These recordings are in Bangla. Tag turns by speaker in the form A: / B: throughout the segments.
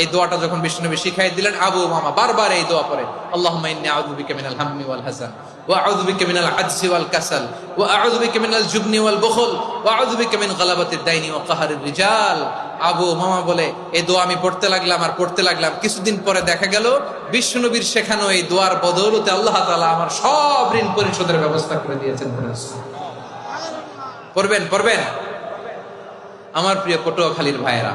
A: এই দোয়াটা যখন বিষ্ণুনবী শিখাই দিলেন, আবু মামা বারবার এই দোয়া পড়ে মিনাল হাম্মি ওয়াল আবু মামা বলে এই দোয়া আমি পড়তে লাগলাম আর পড়তে লাগলাম। কিছুদিন পরে দেখা গেল বিষ্ণুনবীর শেখানো এই দোয়ার বদৌলতে আল্লাহ তাআলা আমার সব ঋণ পরিশোধের ব্যবস্থা করে দিয়েছেন পড়বেন পড়বেন। আমার প্রিয় পটুয়াখালীর ভাইয়েরা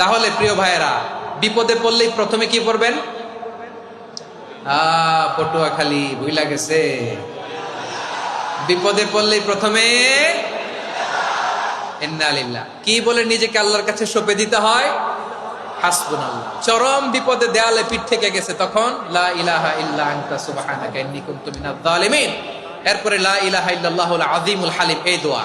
A: তাহলে প্রিয় ভাইয়েরা, বিপদে পড়লেই প্রথমে কি পড়বেন? আহ পটুয়া খালি ভুইলা গেছে। বিপদে পড়লেই প্রথমে কি বলে নিজেকে আল্লাহর কাছে সঁপে দিতে হয়? চরম বিপদে দেয়ালে পিঠ থেকে গেছে তখন, লা ইলাহা এরপরে লা ইলাহা ইল্লাল্লাহুল হালিম, এই দোয়া।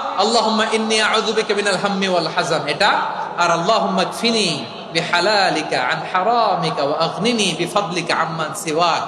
A: আল্লাহুম্মা ইন্নী আউযু বিকা মিনাল হাম্মি ওয়াল হাজান এটা আর আল্লাহুম্মা কফিনি বিহালালিকা আন হারামিকা ওয়া আগনিনি বিফাদলিকা আম্মান সিওয়াক